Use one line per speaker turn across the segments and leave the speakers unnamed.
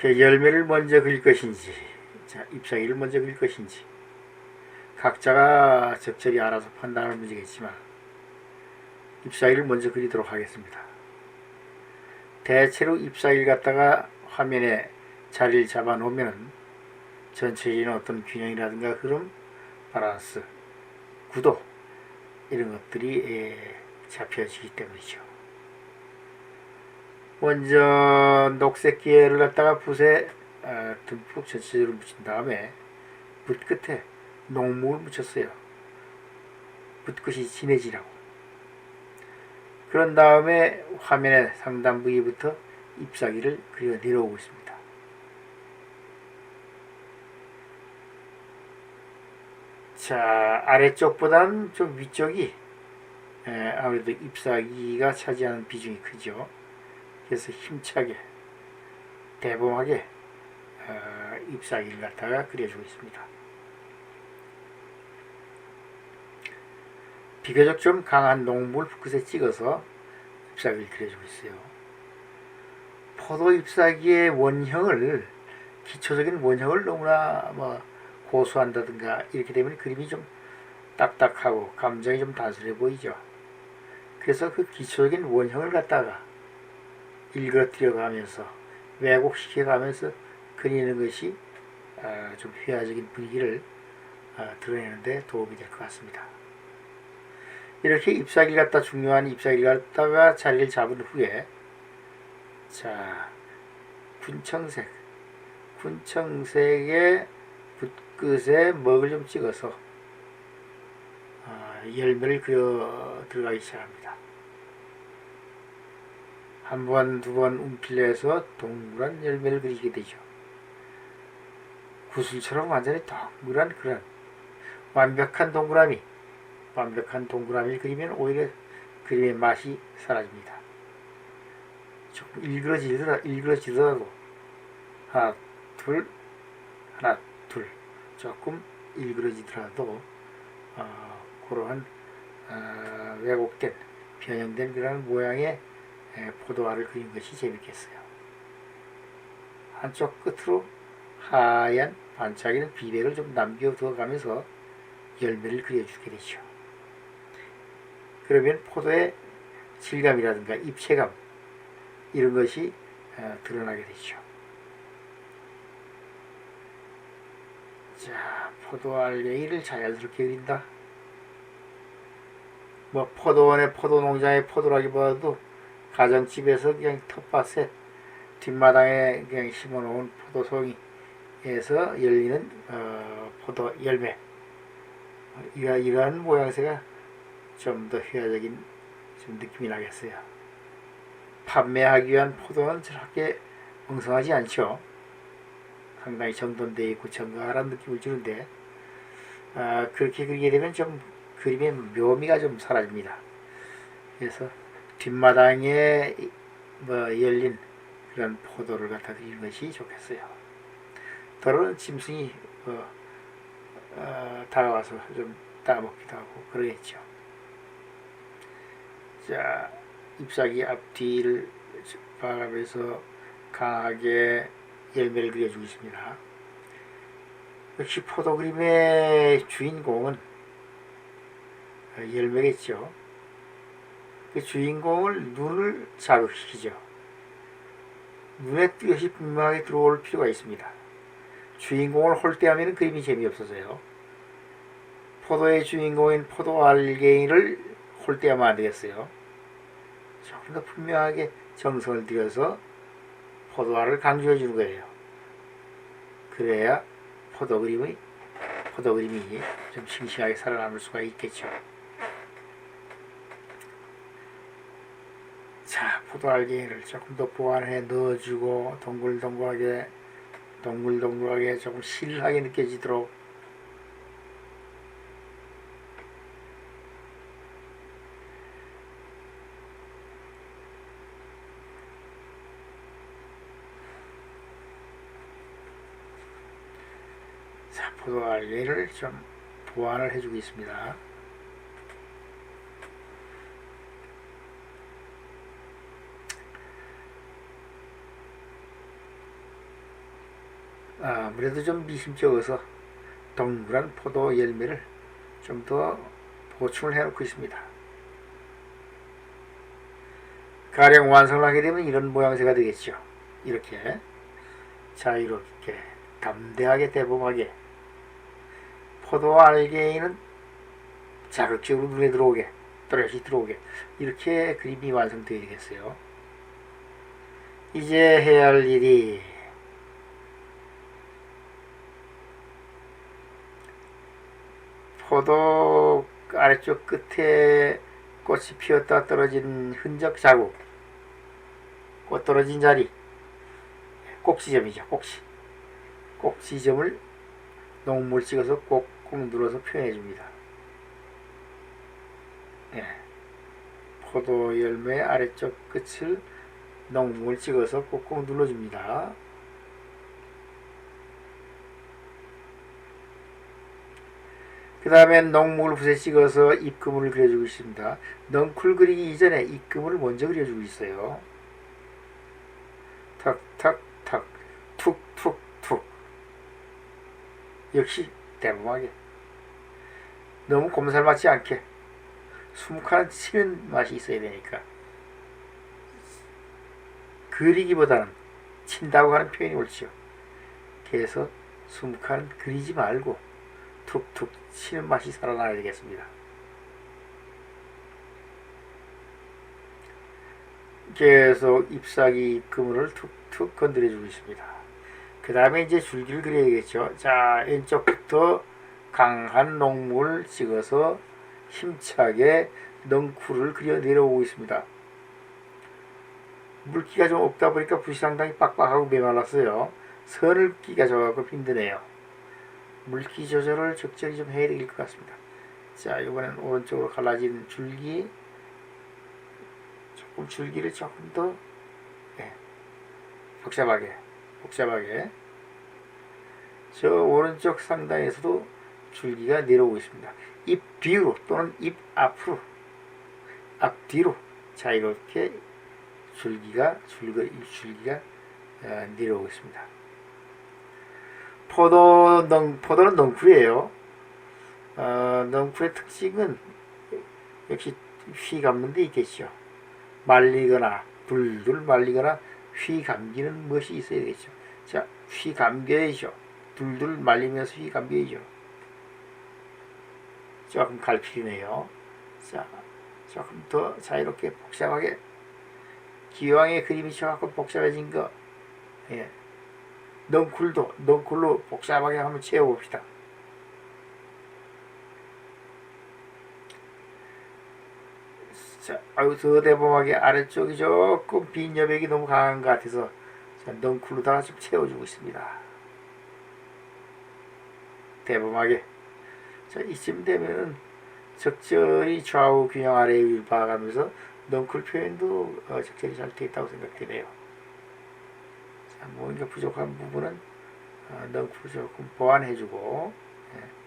그 열매를 먼저 그릴 것인지, 자, 잎사귀를 먼저 그릴 것인지, 각자가 적절히 알아서 판단할 문제겠지만, 잎사귀를 먼저 그리도록 하겠습니다. 대체로 잎사귀를 갖다가 화면에 자리를 잡아 놓으면 전체적인 어떤 균형이라든가 흐름, 바란스, 구도 이런 것들이 예, 잡혀지기 때문이죠. 먼저 녹색 기회를 갖다가 붓에 어, 듬뿍 전체적으로 묻힌 다음에 붓 끝에 녹목을 묻혔어요. 붓 끝이 진해지라고. 그런 다음에 화면의 상단 부위부터 잎사귀를 그려 내려오고 있습니다. 자, 아래쪽보다는 좀 위쪽이 에, 아무래도 잎사귀가 차지하는 비중이 크죠. 그래서 힘차게 대범하게 어, 잎사귀를 갖다가 그려주고 있습니다. 비교적 좀 강한 농물 붓끝에 찍어서 잎사귀를 그려주고 있어요. 포도 잎사귀의 원형을 기초적인 원형을 너무나 뭐 고수한다든가 이렇게 되면 그림이 좀 딱딱하고 감정이 좀 단순해 보이죠. 그래서 그 기초적인 원형을 갖다가 일그러뜨려 가면서 왜곡시켜 가면서 그리는 것이 아, 좀 회화적인 분위기를 아, 드러내는데 도움이 될 것 같습니다. 이렇게 잎사귀를 갖다 중요한 잎사귀를 갖다가 자리를 잡은 후에 자 군청색 군청색의 붓끝에 먹을 좀 찍어서 아, 열매를 그려 들어가기 시작합니다. 한 번, 두 번 움필려서 동그란 열매를 그리게 되죠. 구슬처럼 완전히 동그란 그런 완벽한 동그라미, 완벽한 동그라미를 그리면 오히려 그림의 맛이 사라집니다. 조금 일그러지더라, 일그러지더라도 하나, 둘, 하나, 둘 조금 일그러지더라도 어, 그러한 어, 왜곡된 변형된 그런 모양의 에, 포도알을 그린 것이 재밌겠어요. 한쪽 끝으로 하얀 반짝이는 비백을 좀 남겨두어 가면서 열매를 그려주게 되죠. 그러면 포도의 질감이라든가 입체감 이런 것이 어, 드러나게 되죠. 자, 포도알 레이를 자연스럽게 그린다. 뭐 포도원의 포도 농장의 포도라기보다도 가정집에서 그냥 텃밭에 뒷마당에 그냥 심어놓은 포도송이에서 열리는 어, 포도 열매 이러, 이러한 모양새가 좀더 회화적인 좀 느낌이 나겠어요. 판매하기 위한 포도는 저렇게 엉성하지 않죠. 상당히 정돈되어 있고 정갈한 느낌을 주는데 아, 그렇게 그리게 되면 좀 그림의 묘미가 좀 사라집니다. 그래서 뒷마당에 뭐 열린 그런 포도를 갖다 그리는 것이 좋겠어요. 더러운 짐승이 어, 어, 다가와서 좀 따먹기도 하고 그러겠죠. 자, 잎사귀 앞뒤를 바라면서 강하게 열매를 그려주고 있습니다. 역시 포도 그림의 주인공은 열매겠죠. 그 주인공을 눈을 자극시키죠. 눈에 띄것이 분명하게 들어올 필요가 있습니다. 주인공을 홀대하면 그림이 재미없어서요. 포도의 주인공인 포도 알갱이를 홀대하면 안 되겠어요. 조금 더 분명하게 정성을 들여서 포도알을 강조해 주는 거예요. 그래야 포도 그림의 포도 그림이 좀 싱싱하게 살아남을 수가 있겠죠. 자, 포도 알갱이를 조금 더 보완해 넣어주고 동글동글하게 동글동글하게 조금 실하게 느껴지도록 자, 포도 알갱이를 좀 보완을 해주고 있습니다. 아무래도 좀 미심쩍어서 동그란 포도 열매를 좀 더 보충을 해놓고 있습니다. 가령 완성을 하게 되면 이런 모양새가 되겠죠. 이렇게 자유롭게 담대하게 대범하게 포도 알갱이는 자극적으로 눈에 들어오게 또렷이 들어오게 이렇게 그림이 완성되어야 되겠어요. 이제 해야 할 일이 포도 아래쪽 끝에 꽃이 피었다 떨어진 흔적 자국. 꽃 떨어진 자리. 꼭지점이죠 꼭지 꼭지점을 농물 찍어서 꼭꼭 눌러서 표현해 줍니다. 예. 포도 열매 아래쪽 끝을 농물 찍어서 꼭꼭 눌러줍니다 그 다음에 농목을 붓에 찍어서 입그물을 그려주고 있습니다. 넝쿨 그리기 이전에 입그물을 먼저 그려주고 있어요. 탁 탁 탁 툭 툭 툭 역시 대범하게 너무 곰살 맞지 않게 수묵한 치는 맛이 있어야 되니까 그리기보다는 친다고 하는 표현이 옳지요. 그래서 수묵한 그리지 말고 툭툭 치는 맛이 살아나야 되겠습니다. 계속 잎사귀 그물을 툭툭 건드려 주고 있습니다. 그 다음에 이제 줄기를 그려야겠죠. 자, 왼쪽부터 강한 농물 찍어서 힘차게 넝쿨을 그려 내려오고 있습니다. 물기가 좀 없다 보니까 붓이 상당히 빡빡하고 메말랐어요. 선을 끼가 져갖고 힘드네요. 물기 조절을 적절히 좀 해야 될 것 같습니다. 자, 이번엔 오른쪽으로 갈라진 줄기 조금 줄기를 조금 더 네, 복잡하게 복잡하게 저 오른쪽 상단에서도 줄기가 내려오고 있습니다. 입 뒤로 또는 입 앞으로 앞뒤로 자이렇게 줄기가 줄기 줄기가 어, 내려오고 있습니다. 포도 넝 포도는 넝쿨이에요. 어, 넝쿨의 특징은 역시 휘 감는 데 있겠죠. 말리거나 불들 말리거나 휘 감기는 무엇이 있어야 되겠죠. 자, 휘 감겨야죠. 둘둘 말리면서 휘 감겨야죠. 조금 갈필이네요. 자, 조금 더 자유롭게 복잡하게 기왕의 그림이 조금 복잡해진 거 예. 넝쿨도 넝쿨로 복잡하게 한번 채워봅시다. 자, 아유 더 대범하게 아래쪽이 조금 빈 여백이 너무 강한 것 같아서 자, 넝쿨로다가 좀 채워주고 있습니다. 대범하게 자 이쯤 되면은 적절히 좌우 균형 아래를 봐가면서 넝쿨 표현도 어, 적절히 잘 되어 있다고 생각되네요. 자, 뭔가 부족한 부분은 어, 넝쿨 조금 보완해주고 예.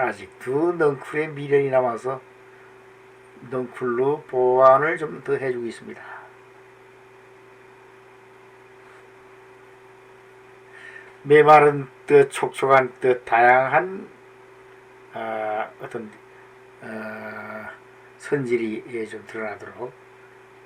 아직도 넝쿨에 미련이 남아서 넝쿨로 보완을 좀 더 해주고 있습니다. 메마른 뜻, 촉촉한 뜻, 다양한 어, 어떤 어, 선질이 예, 좀 드러나도록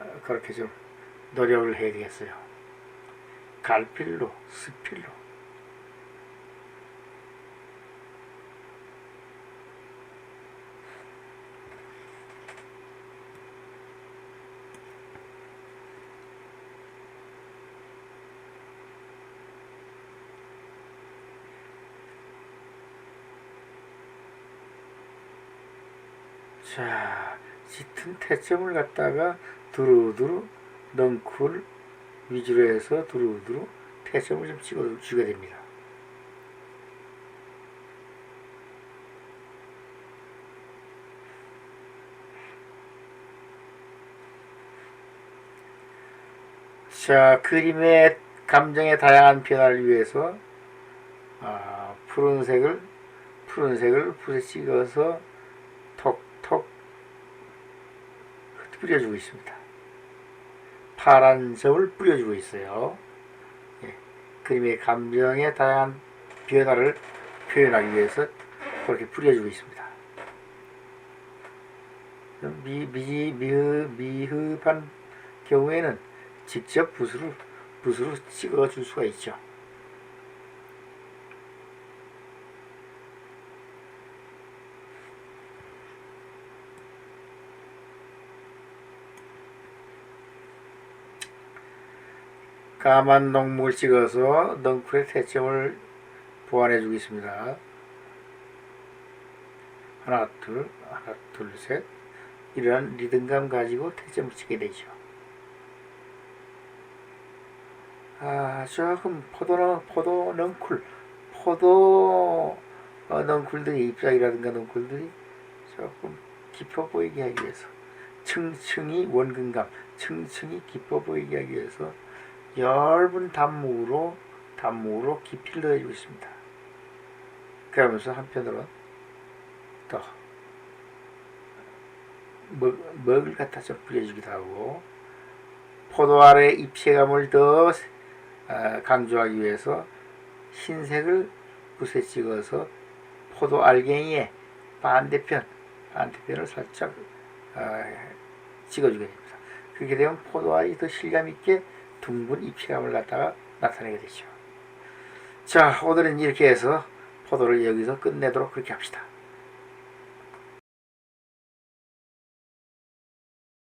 어, 그렇게 좀 노력을 해야 되겠어요. 갈필로, 스필로 자, 짙은 태점을 갖다가 두루두루 넝쿨 위주로 해서 두루두루 태점을 좀 찍어주게 됩니다. 자, 그림의 감정의 다양한 변화를 위해서 아, 푸른색을 푸른색을 붓에 찍어서 뿌려주고 있습니다. 파란 점을 뿌려주고 있어요. 예, 그림의 감정의 다양한 변화를 표현하기 위해서 그렇게 뿌려주고 있습니다. 미, 미, 미흡, 미흡한 경우에는 직접 붓으로, 붓으로 찍어줄 수가 있죠. 까만 농목을 찍어서 넝쿨의 태점을 보완해 주겠습니다. 하나, 둘, 하나, 둘, 셋. 이러한 리듬감 가지고 태점을 치게 되죠. 아, 조금 포도, 포도 넝쿨, 포도 어, 넝쿨들이 잎사귀라든가 넝쿨들이 조금 깊어 보이게 하기 위해서 층층이 원근감, 층층이 깊어 보이게 하기 위해서 얇은 단무로 단무로 깊이를 넣어주고 있습니다. 그러면서 한편으로 또 먹, 먹을 갖다 좀 뿌려주기도 하고 포도알의 입체감을 더 아, 강조하기 위해서 흰색을 붓에 찍어서 포도 알갱이의 반대편 반대편을 살짝 아, 찍어주게 됩니다. 그렇게 되면 포도알이 더 실감 있게 둥근 입체감을 갖다가 나타내게 되죠. 자, 오늘은 이렇게 해서 포도를 여기서 끝내도록 그렇게 합시다.